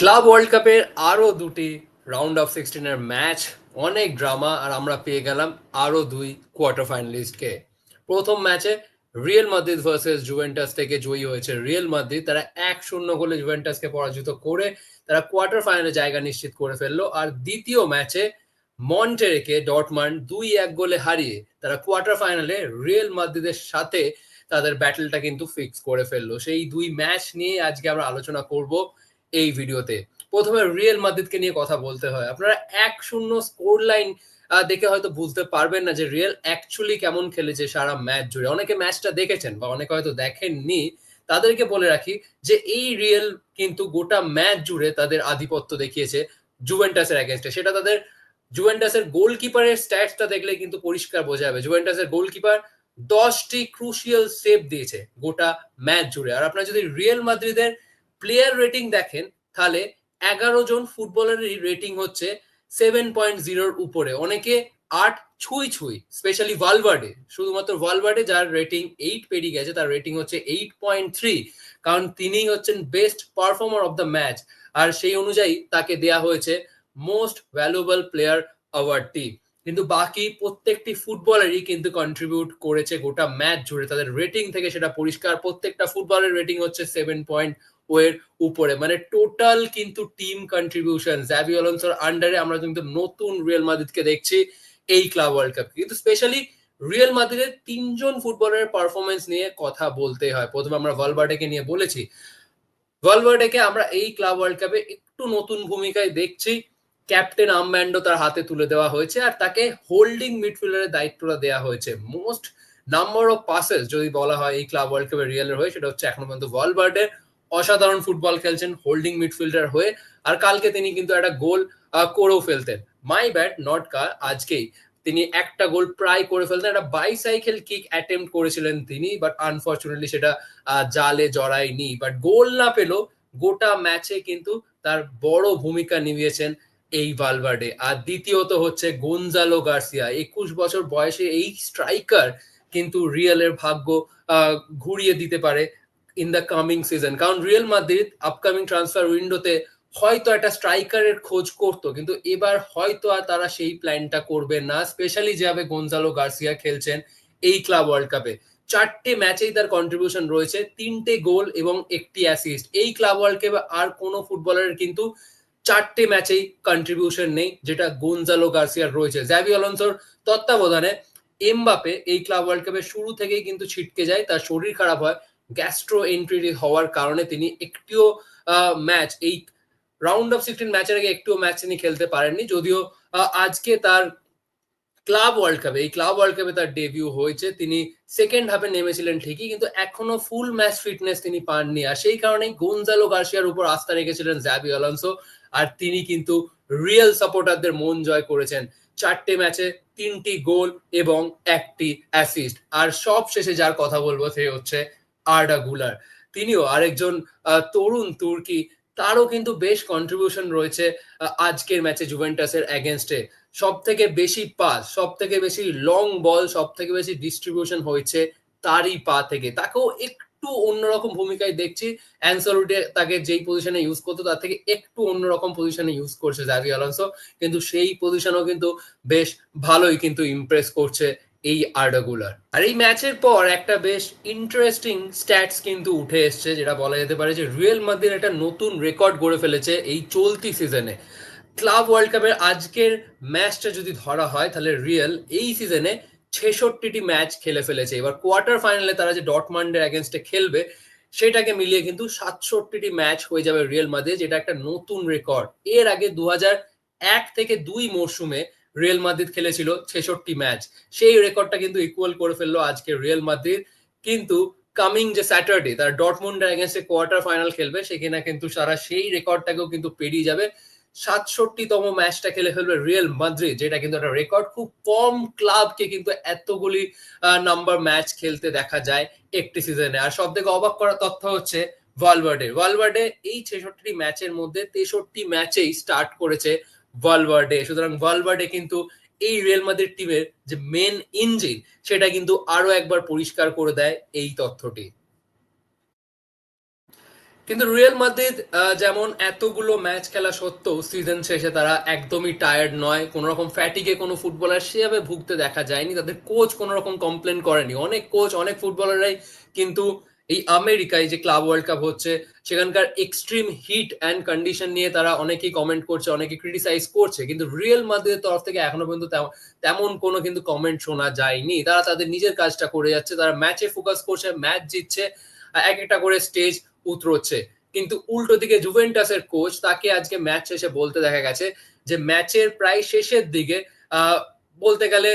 Club world কাপের আরও দুটি রাউন্ড অফ সিক্সটিনের ম্যাচ, অনেক ড্রামা, আর আমরা পেয়ে গেলাম আরও দুই কোয়ার্টার ফাইনালিস্টকে। প্রথম ম্যাচে রিয়েল মাদ্রিদ ভার্সেস জুভেন্টাস থেকে জয়ী হয়েছে রিয়েল মাদ্রিদ। তারা এক শূন্য গোলে জুভেন্টাসকে পরাজিত করে তারা কোয়ার্টার ফাইনালে জায়গা নিশ্চিত করে ফেলল। আর দ্বিতীয় ম্যাচে মন্টেরেকে ডটমান দুই এক গোলে হারিয়ে তারা কোয়ার্টার ফাইনালে রিয়েল মাদ্রিদের সাথে তাদের ব্যাটেলটা কিন্তু ফিক্স করে ফেলল। সেই দুই ম্যাচ নিয়ে আজকে আমরা আলোচনা করব। এই ভিডিওতে। প্রথমে রিয়েল মাদ্রিদকে নিয়ে কথা বলতে হয়। আপনারা এক শূন্য স্কোর লাইন দেখে হয়তো বুঝতে পারবেন না যে রিয়েল অ্যাকচুয়ালি কেমন খেলেছে সারা ম্যাচ জুড়ে। অনেকে ম্যাচটা দেখেছেন বা অনেকে হয়তো দেখেননি। তাদেরকে বলে রাখি যে এই রিয়েল কিন্তু গোটা ম্যাচ জুড়ে তাদের আধিপত্য দেখিয়েছে জুভেন্টাসের অ্যাগেনস্টে সেটা তাদের জুভেন্টাসের গোলকিপারের স্ট্যাটসটা দেখলে কিন্তু পরিষ্কার বোঝা যাবে। জুভেন্টাসের গোলকিপার দশটি ক্রুশিয়াল সেভ দিয়েছে গোটা ম্যাচ জুড়ে। আর আপনারা যদি রিয়েল মাদ্রিদের প্লেয়ার রেটিং দেখেন, তাহলে এগারো জন ফুটবলারেরই রেটিং হচ্ছে সেভেন পয়েন্ট জিরোর উপরে। অনেকে আট ছুঁই ছুঁই স্পেশালি ওয়ালভার্ডে শুধুমাত্র ভালভার্ডে যার রেটিং এইট পেরিয়ে গেছে, তার রেটিং হচ্ছে এইট পয়েন্ট থ্রি কারণ তিনি হচ্ছেন best performer of the match আর সেই অনুযায়ী তাকে দেয়া হয়েছে মোস্ট ভ্যালুয়েবল প্লেয়ার অ্যাওয়ার্ডটি কিন্তু বাকি প্রত্যেকটি ফুটবলারই কিন্তু কন্ট্রিবিউট করেছে গোটা ম্যাচ জুড়ে। তাদের রেটিং থেকে সেটা পরিষ্কার, প্রত্যেকটা ফুটবলের রেটিং হচ্ছে সেভেন পয়েন্ট ওয়ের উপরে। মানে টোটাল কিন্তু টিম কন্ট্রিবিউশন জ্যাভি আন্ডারে আমরা কিন্তু নতুন রিয়েল মাদ্রিদকে দেখছি এই ক্লাব ওয়ার্ল্ড কাপ কিন্তু স্পেশালি রিয়েল মাদ্রিদের তিনজন ফুটবলারের পারফরমেন্স নিয়ে কথা বলতে হয়। প্রথমে আমরা ভলভার্ডেকে নিয়ে বলেছি। ভলভার্ডেকে আমরা এই ক্লাব ওয়ার্ল্ড কাপে একটু নতুন ভূমিকায় দেখছি। ক্যাপ্টেন আমব্যান্ডো তার হাতে তুলে দেওয়া হয়েছে আর তাকে হোল্ডিং মিডফিল্ডারের দায়িত্বটা দেওয়া হয়েছে। মোস্ট নাম্বার অফ পাসেস যদি বলা হয় এই ক্লাব ওয়ার্ল্ড কাপের রিয়েলের হয়ে, সেটা হচ্ছে এখনও পর্যন্ত ভলভার্ডের অসাধারণ ফুটবল খেলছেন হোল্ডিং মিডফিল্ডার হয়ে। আর কালকে তিনি কিন্তু একটা গোল করেও ফেলতেন। মাই ব্যাট নট কার আজকেই। তিনি একটা গোল প্রায় করে ফেলতেন। একটা বাইসাইকেল কিক অ্যাটেম্প করেছিলেন তিনি বাট আনফর্চুনেটলি সেটা জালে জড়ায়নি। বাট গোল না পেলেও গোটা ম্যাচে কিন্তু তার বড় ভূমিকা নিভিয়েছেন এই ভালভার্ডে আর দ্বিতীয়ত হচ্ছে গোনজালো গার্সিয়া। একুশ বছর বয়সে এই স্ট্রাইকার কিন্তু রিয়েলের ভাগ্য ঘুরিয়ে দিতে পারে ইন দ্য কামিং সিজন কারণ রিয়েল মাদ্রিদ আপকামিং ট্রান্সফার উইন্ডোতে হয়তো একটা স্ট্রাইকারের খোঁজ করতো, কিন্তু এবার হয়তো আর তারা সেই প্ল্যানটা করবে না স্পেশালি যেভাবে গোনজালো গার্সিয়া খেলছেন এই ক্লাব ওয়ার্ল্ড কাপে চারটে ম্যাচেই তার কন্ট্রিবিউশন রয়েছে, তিনটে গোল এবং একটি অ্যাসিস্ট এই ক্লাব ওয়ার্ল্ড কাপে আর কোনো ফুটবলারের কিন্তু চারটে ম্যাচেই কন্ট্রিবিউশন নেই, যেটা গোনজালো গার্সিয়ার রয়েছে। জ্যাভি অলন্সোর তত্ত্বাবধানে এমবাপে এই ক্লাব ওয়ার্ল্ড কাপের শুরু থেকেই কিন্তু ছিটকে যায়, তার শরীর খারাপ হয় গ্যাস্ট্রো এন্ট্রি হওয়ার কারণে তিনি একটিও ম্যাচ এই রাউন্ড অফ সিক্সটিন ম্যাচের আগে একটিও ম্যাচ তিনি খেলতে পারেননি। যদিও আজকে তার ক্লাব ওয়ার্ল্ড কাপে এই ক্লাব ওয়ার্ল্ড কাপে তার ডেবিউ হয়েছে। তিনি সেকেন্ড হাফে নেমেছিলেন ঠিকই, কিন্তু এখনও ফুল ম্যাচ ফিটনেস তিনি পাননি। আর সেই কারণেই গোনজালো গার্সিয়ার উপর আস্থা রেখেছিলেন জ্যাবি অলন্সো আর তিনি কিন্তু রিয়েল সাপোর্টারদের মন জয় করেছেন। চারটে ম্যাচে তিনটি গোল এবং একটি অ্যাসিস্ট আর সব শেষে যার কথা বলব সে হচ্ছে আর্ডা গুলার তিনিও আরেকজন তরুণ তুর্কি। তারও কিন্তু বেশ কন্ট্রিবিউশন রয়েছে আজকের ম্যাচে জুভেন্টাসের অ্যাগেনস্টে সব থেকে বেশি পাস সব থেকে বেশি লং বল সব থেকে বেশি ডিস্ট্রিবিউশন হয়েছে তারই পা থেকে। তাকেও একটু অন্যরকম ভূমিকায় দেখছি। অ্যান্সারুডে তাকে যেই পজিশনে ইউজ করতো, তার থেকে একটু অন্যরকম পজিশনে ইউজ করছে জাভি আলন্সো কিন্তু সেই পজিশনও কিন্তু বেশ ভালোই কিন্তু ইমপ্রেস করছে এই আর্ডাগুলার। আর এই ম্যাচের পর একটা বেশ ইন্টারেস্টিং স্ট্যাটস কিন্তু উঠে এসছে, যেটা বলা যেতে পারে যে রিয়েল মাদ্রিদ একটা নতুন রেকর্ড গড়ে ফেলেছে এই চলতি সিজনে ক্লাব ওয়ার্ল্ড কাপের আজকের ম্যাচটা যদি ধরা হয়, তাহলে রিয়েল এই সিজনে ছেষট্টিটি ম্যাচ খেলে ফেলেছে। এবার কোয়ার্টার ফাইনালে তারা যে ডটমান্ডের অ্যাগেনস্টে খেলবে, সেটাকে মিলিয়ে কিন্তু সাতষট্টিটি ম্যাচ হয়ে যাবে রিয়েল মাদ্রিদ যেটা একটা নতুন রেকর্ড এর আগে দু এক থেকে দুই মরশুমে রিয়েল মাদ্রিদ খেলেছিল ছেষট্টি ম্যাচ। সেই রেকর্ডটা কিন্তু ইকুয়াল করে ফেলল আজকে রিয়েল মাদ্রিদ। কিন্তু কামিং যে স্যাটারডে তারা ডটমুন্ডের এগেনস্টে কোয়ার্টার ফাইনাল খেলবে, সেখানে কিন্তু সারা সেই রেকর্ডটাকেও কিন্তু পেরিয়ে যাবে। সাতষট্টিতম ম্যাচটা খেলে ফেলবে রিয়েল মাদ্রিদ, যেটা কিন্তু একটা রেকর্ড খুব কম ক্লাবকে কিন্তু এতগুলি নাম্বার ম্যাচ খেলতে দেখা যায় একটি সিজনে আর সব থেকে অবাক করা তথ্য হচ্ছে ভালভার্ডে ভালভার্ডে এই ছেষট্টি ম্যাচের মধ্যে তেষট্টি ম্যাচেই স্টার্ট করেছে ভালভার্ডে। সুতরাং ভালভার্ডে কিন্তু এই রিয়েল মাদ্রিদ টিমের যে মেন ইঞ্জিন সেটা কিন্তু আরও একবার পরিষ্কার করে দেয় এই তথ্যটি। কিন্তু রিয়েল মাদ্রিদ যেমন এতগুলো ম্যাচ খেলা সত্ত্বেও সিজন শেষে তারা একদমই টায়ার্ড নয়। কোন রকম ফ্যাটিকে কোনো ফুটবলার সেভাবে ভুগতে দেখা যায়নি। তাদের কোচ কোনো রকম কমপ্লেন করেনি। অনেক কোচ অনেক ফুটবলাররাই কিন্তু এই আমেরিকায় যে ক্লাব ওয়ার্ল্ড কাপ হচ্ছে, সেখানকার এক্সট্রিম হিট অ্যান্ড কন্ডিশন নিয়ে তারা অনেকেই কমেন্ট করছে অনেকে ক্রিটিসাইজ করছে, কিন্তু রিয়েল মাদ্রিদের তরফ থেকে এখনও পর্যন্ত তেম- তেমন কোনো কিন্তু কমেন্ট শোনা যায়নি। তারা তাদের নিজের কাজটা করে যাচ্ছে, তারা ম্যাচে ফোকাস করছে ম্যাচ জিতছে, এক একটা করে স্টেজ উতরোচ্ছে। কিন্তু উল্টো দিকে জুভেন্টাসের কোচ তাকে আজকে ম্যাচ শেষে বলতে দেখা গেছে যে ম্যাচের প্রায় শেষের দিকে বলতে গেলে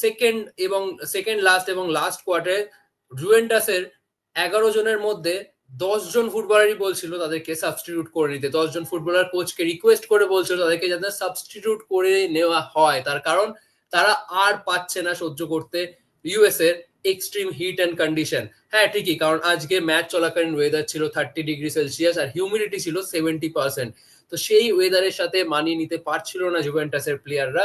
সেকেন্ড এবং সেকেন্ড লাস্ট এবং লাস্ট কোয়ার্টারে জুভেন্টাসের এগারো জনের মধ্যে দশ জন ফুটবলারই বলছিল তাদেরকে সাবস্টিটিউট করে নিতে। দশ জন ফুটবলার কোচকে রিকোয়েস্ট করে বলছিল তাদেরকে যাতে সাবস্টিটিউট করে নেওয়া হয়। তার কারণ, তারা আর পাচ্ছে না সহ্য করতে ইউএস এর এক্সট্রিম হিট অ্যান্ড কন্ডিশন হ্যাঁ ঠিকই, কারণ আজকে ম্যাচ চলাকালীন ওয়েদার ছিল থার্টি ডিগ্রি সেলসিয়াস আর হিউমিডিটি ছিল সেভেন্টি পার্সেন্ট তো সেই ওয়েদারের সাথে মানিয়ে নিতে পারছিল না জুভেন্টাসের প্লেয়াররা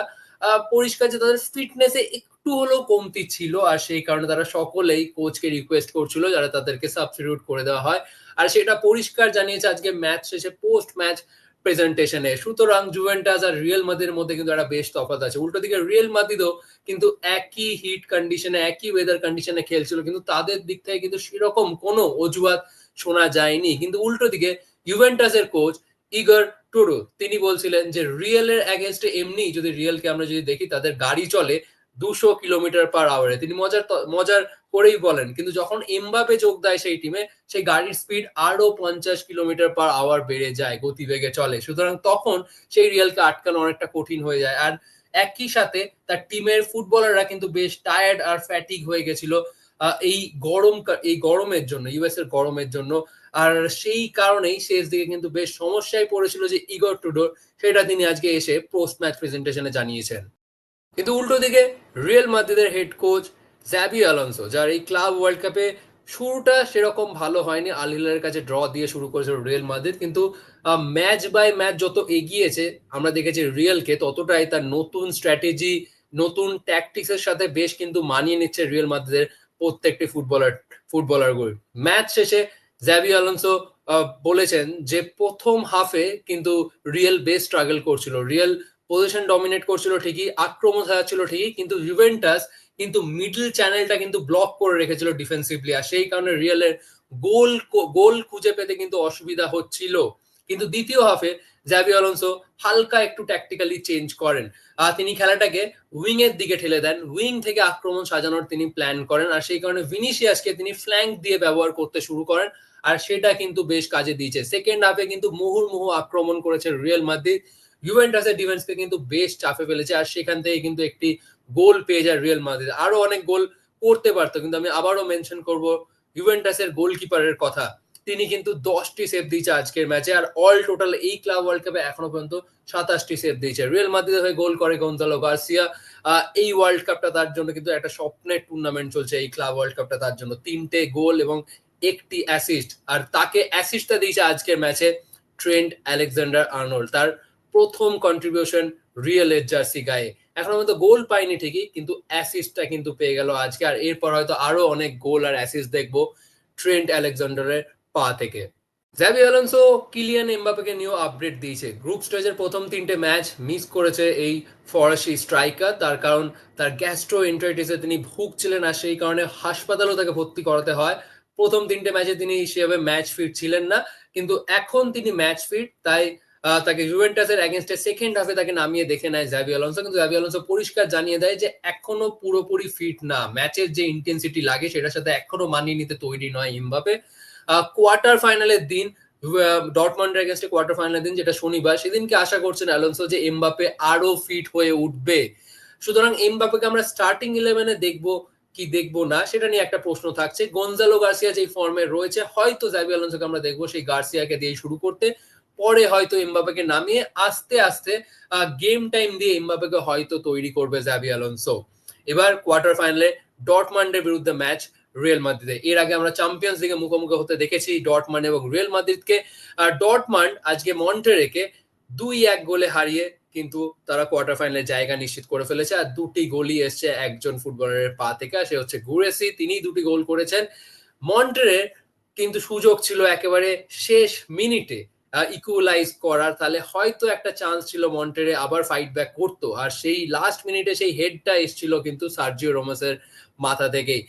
পরিষ্কার যে তাদের ফিটনেসে একটু হলেও কমতি ছিল আর সেই কারণে তারা সকলেই কোচকে রিকোয়েস্ট করছিল যারা তাদেরকে সাবস্টিটিউট করে দেওয়া হয়। আর সেটা পরিষ্কার জানিয়েছে আজকে ম্যাচ শেষে পোস্ট ম্যাচ প্রেজেন্টেশনে সুতরাং জুভেন্টাস আর রিয়েল মাদ্রিদের মধ্যে কিন্তু একটা বেশ তফাৎ আছে। উল্টো দিকে রিয়েল মাদিদও কিন্তু একই হিট কন্ডিশনে একই ওয়েদার কন্ডিশনে খেলছিল, কিন্তু তাদের দিক থেকে কিন্তু সেরকম কোনো অজুহাত শোনা যায়নি। কিন্তু উল্টো দিকে ইউভেন্টাসের কোচ ইগর টুরু তিনি বলছিলেন যে রিয়েলের অ্যাগেনস্টে এমনি যদি রিয়েলকে আমরা যদি দেখি, তাদের গাড়ি চলে দুশো কিলোমিটার পার আওয়ারে তিনি মজার মজার করেই বলেন, কিন্তু যখন এমবাপে যোগ দেয় সেই টিমে সেই গাড়ির স্পিড আরও পঞ্চাশ কিলোমিটার পার আওয়ার বেড়ে যায়, গতিবেগে চলে। সুতরাং তখন সেই রিয়েলকে আটকানো অনেকটা কঠিন হয়ে যায়। আর একই সাথে তার টিমের ফুটবলাররা কিন্তু বেশ টায়ার্ড আর ফ্যাটিক হয়ে গেছিল। এই গরম এই গরমের জন্য ইউএস এর গরমের জন্য। আর সেই কারণেই শেষ দিকে কিন্তু বেশ সমস্যায় পড়েছিল যে ইগর টুডোর সেটা তিনি আজকে এসে পোস্ট ম্যাচ প্রেজেন্টেশনে জানিয়েছেন। কিন্তু উল্টো দিকে রিয়েল মাদ্রিদের হেড কোচ জ্যাবি আলonso যার এই ক্লাব ওয়ার্ল্ড কাপে শুরুটা সেরকম ভালো হয়নি আল কাছে ড্র দিয়ে শুরু করেছিল রিয়েল মাদ্রিদ কিন্তু ম্যাচ বাই ম্যাচ যত এগিয়েছে, আমরা দেখেছি রিয়েলকে ততটাই তার নতুন স্ট্র্যাটেজি নতুন ট্যাকটিক্সের সাথে বেশ কিন্তু মানিয়ে নিচ্ছে রিয়েল মাদ্রিদের প্রত্যেকটি ফুটবলার ফুটবলারগুলো ম্যাচ শেষে জ্যাবি আলোনসো বলেছেন যে প্রথম হাফে কিন্তু রিয়েল বেশ স্ট্রাগল করছিল। রিয়েল পজিশন ডমিনেট করছিল ঠিকই, আক্রমণ সাজাচ্ছিল ঠিকই, কিন্তু জুভেন্টাস কিন্তু মিডল চ্যানেলটা কিন্তু ব্লক করে রেখেছিল ডিফেন্সিভলি আর সেই কারণে রিয়েলের গোল গোল খুঁজে পেতে কিন্তু অসুবিধা হচ্ছিল। কিন্তু দ্বিতীয় হাফে জ্যাবি অলonso হালকা একটু ট্যাকটিক্যালি চেঞ্জ করেন। আর তিনি খেলাটাকে উইং এর দিকে ঠেলে দেন। উইং থেকে আক্রমণ সাজানোর তিনি প্ল্যান করেন আর সেই কারণে ভিনিসিয়াসকে তিনি ফ্ল্যাঙ্ক দিয়ে ব্যবহার করতে শুরু করেন আর সেটা কিন্তু বেশ কাজে দিয়েছে। সেকেন্ড হাফে কিন্তু মুহুর্মুহু আক্রমণ করেছে রিয়েল মাদ্রিদ ইউভেন্টাসের ডিফেন্সকে কিন্তু বেশ চাপে ফেলেছে আর সেখান থেকে কিন্তু একটি গোল পেয়ে যায় রিয়েল মাদ্রিদ আরও অনেক গোল করতে পারতো, কিন্তু আমি আবারও মেনশন করব ইউভেন্টাসের গোলকিপারের কথা। তিনি কিন্তু দশটি সেভ দিয়েছে আজকের ম্যাচে আর অল টোটাল এই ক্লাব ওয়ার্ল্ড কাপে এখনও পর্যন্ত সাতাশটি সেভ দিয়েছে। রিয়েল মাদ্রিদের হয়ে গোল করে গঞ্জালো গার্সিয়া এই ওয়ার্ল্ড কাপটা তার জন্য কিন্তু একটা স্বপ্নের টুর্নামেন্ট চলছে এই ক্লাব ওয়ার্ল্ড কাপটা তার জন্য। তিনটে গোল এবং একটি অ্যাসিস্ট আর তাকে অ্যাসিস্টটা দিয়েছে আজকের ম্যাচে ট্রেন্ড আলেকজান্ডার আর্নল্ড তার প্রথম কন্ট্রিবিউশন রিয়েলের জার্সি গায়ে। এখনও পর্যন্ত গোল পাইনি ঠিকই, কিন্তু অ্যাসিস্টটা কিন্তু পেয়ে গেল আজকে। আর এরপর হয়তো আরও অনেক গোল আর অ্যাসিস্ট দেখব ট্রেন্ট আলেকজান্ডারের পা থেকে। জ্যাবি অ্যালোনসো কিলিয়ান এমবাপেকে নিয়েও আপডেট দিয়েছে। গ্রুপ স্টেজের প্রথম তিনটে ম্যাচ মিস করেছে এই ফরাসি স্ট্রাইকার তার কারণ তার গ্যাস্ট্রো এন্টারাইটিসে তিনি ভুগছিলেন আর সেই কারণে হাসপাতালেও তাকে ভর্তি করাতে হয়। প্রথম তিনটে ম্যাচে তিনি সেভাবে ম্যাচ ফিট ছিলেন না। কিন্তু এখন তিনি ম্যাচ ফিট তাই তাকে জুভেন্টাসের অ্যাগেনস্টে সেকেন্ড হাফে তাকে নামিয়ে দেখে নেয় জ্যাবি অ্যালোনসো কিন্তু জ্যাবি অ্যালোনসো পরিষ্কার জানিয়ে দেয় যে এখনও পুরোপুরি ফিট না। ম্যাচের যে ইন্টেন্সিটি লাগে, সেটার সাথে এখনও মানিয়ে নিতে তৈরি নয় ইমবাপে কোয়ার্টার ফাইনালের দিন ডটমন্ডের এগেনস্টে কোয়ার্টার ফাইনালের দিন যেটা শনিবার, সেদিনকে আশা করছেন অ্যালোনসো যে এমবাপে আরও ফিট হয়ে উঠবে। সুতরাং এমবাপেকে আমরা স্টার্টিং ইলেভেনে দেখব, কি দেখব না, সেটা নিয়ে একটা প্রশ্ন থাকছে। গঞ্জালো গার্সিয়া যেই ফর্মে রয়েছে, হয়তো জাবি আলোনসোকে আমরা দেখব সেই গার্সিয়াকে দিয়ে শুরু করতে, পরে হয়তো এমবাপেকে নামিয়ে আস্তে আস্তে গেম টাইম দিয়ে এমবাপেকে হয়তো তৈরি করবে জাবি আলোনসো এবার কোয়ার্টার ফাইনালে ডটমান্ডের বিরুদ্ধে ম্যাচ রিয়েল মাদ্রিদে এর আগে আমরা চ্যাম্পিয়ন্স লিগে মুখোমুখি হতে দেখেছি ডটমান্ড এবং রিয়েল মাদ্রিদকে আর ডটমান্ড আজকে মন্টেরেকে দুই এক গোলে হারিয়ে কিন্তু তারা কোয়ার্টার ফাইনালে জায়গা নিশ্চিত করে ফেলেছে। আর দুটি গোলই এসছে একজন ফুটবলারের পা থেকে, সে হচ্ছে গুরেসি তিনি দুটি গোল করেছেন। মন্টেরে কিন্তু সুযোগ ছিল একেবারে শেষ মিনিটে ইকুয়ালাইজ করার, তাহলে হয়তো একটা চান্স ছিল মন্টেরে আবার ফাইট ব্যাক করতো। আর সেই লাস্ট মিনিটে সেই হেডটা এসেছিল কিন্তু সার্জিও রোমাসের মাথা থেকেই।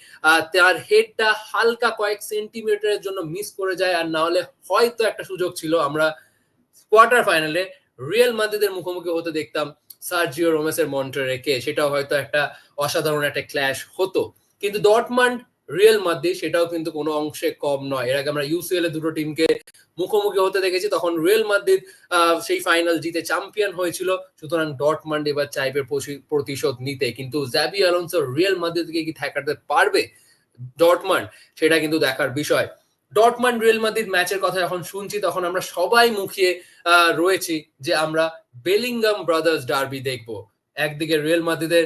তার হেডটা হালকা কয়েক সেন্টিমিটারের জন্য মিস করে যায়, আর না হলে হয়তো একটা সুযোগ ছিল। আমরা কোয়ার্টার ফাইনালে রিয়েল মাদ্রিদের মুখোমুখি হতে দেখতাম সার্জিও রোমেসের মন্টেরেকে সেটাও হয়তো একটা অসাধারণ একটা ক্ল্যাশ হতো। কিন্তু ডটমান্ড রিয়েল মাদ্রিদ সেটাও কিন্তু কোনো অংশে কম নয়। এর আগে আমরা ইউসিএল এ দুটো টিমকে মুখোমুখি হতে দেখেছি, তখন রিয়েল মাদ্রিদ সেই ফাইনাল জিতে চ্যাম্পিয়ন হয়েছিল। সুতরাং ডটমান্ড এবার চাইবে প্রতিশোধ নিতে। কিন্তু জ্যাবি আলোনসো রিয়েল মাদ্রিদকে কি ঠেকাতে পারবে? ডটমান্ড সেটা কিন্তু দেখার বিষয়। ডটমান্ড রিয়েল মাদ্রিদ ম্যাচের কথা যখন শুনছি, তখন আমরা সবাই মুখিয়ে রয়েছি যে আমরা বেলিংগাম ব্রাদার্স ডার্বি দেখব। একদিকে রিয়েল মাদ্রিদের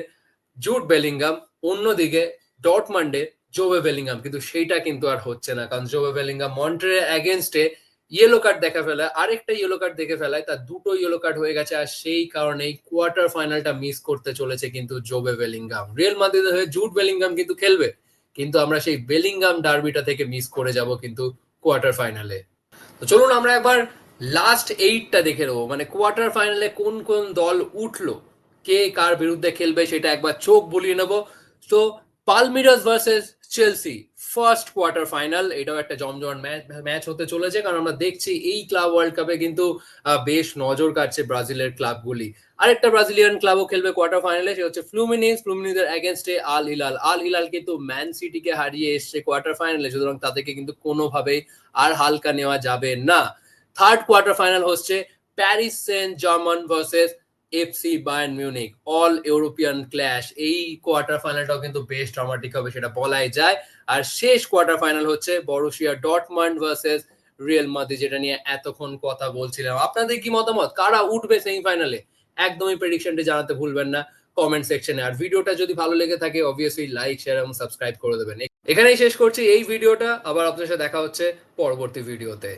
জুট বেলিংগাম অন্যদিকে ডটমান্ডে জোবে বেলিংগাম কিন্তু সেইটা কিন্তু আর হচ্ছে না, কারণ জোবে বেলিংগাম মন্ট্রে অ্যাগেনস্টে ইয়েলো কার্ড দেখা ফেলায় আরেকটা ইয়েলো কার্ড দেখে ফেলায়, তার দুটো ইয়েলো কার্ড হয়ে গেছে, আর সেই কারণেই কোয়ার্টার ফাইনালটা মিস করতে চলেছে কিন্তু জোবে বেলিংগাম রিয়েল মাদ্রিদের হয়ে জুট বেলিংগাম কিন্তু খেলবে, কিন্তু আমরা সেই বেলিংগাম ডার্বিটা থেকে মিস করে যাব কিন্তু কোয়ার্টার ফাইনালে তো চলুন আমরা একবার লাস্ট এইটটা দেখে নেব মানে কোয়ার্টার ফাইনালে কোন কোন দল উঠল, কে কার বিরুদ্ধে খেলবে সেটা একবার চোখ বুলিয়ে নেব। তো Palmeiras versus Chelsea first quarter final এটাও একটা জমজমাট ম্যাচ ম্যাচ হতে চলেছে, কারণ আমরা দেখছি এই ক্লাব ওয়ার্ল্ড কাপে কিন্তু বেশ নজর কাটছে ব্রাজিলের ক্লাবগুলি আরেকটা ব্রাজিলিয়ান ক্লাবও খেলবে কোয়ার্টার ফাইনালে সে হচ্ছে ফ্লুমিনিস ফ্লুমিনিসের এগেনস্টে আল হিলাল আল হিলাল কিন্তু ম্যান সিটিকে হারিয়ে এসছে কোয়ার্টার ফাইনালে সুতরাং তাদেরকে কিন্তু কোনোভাবেই আর হালকা নেওয়া যাবে না। থার্ড কোয়ার্টার ফাইনাল হচ্ছে Paris Saint Germain versus FC Bayern Munich all European clash এই কোয়ার্টার ফাইনালটাও কিন্তু বেশ ড্রামাটিক হবে, সেটা বলাই যায়। আর শেষ কোয়ার্টার ফাইনাল হচ্ছে Borussia Dortmund versus real Madrid যেটা নিয়ে এতক্ষণ কথা বলছিলাম। আপনাদের কি মতামত? কারা উঠবে সেমিফাইনালে একদমই প্রেডিকশনটি জানাতে ভুলবেন না কমেন্ট সেকশনে আর ভিডিওটা যদি ভালো লেগে থাকে অবভিয়াসলি লাইক শেয়ার এবং সাবস্ক্রাইব করে দেবেন। এখানেই শেষ করছি এই ভিডিওটা, আবার আপনাদের সাথে দেখা হচ্ছে পরবর্তী ভিডিওতে।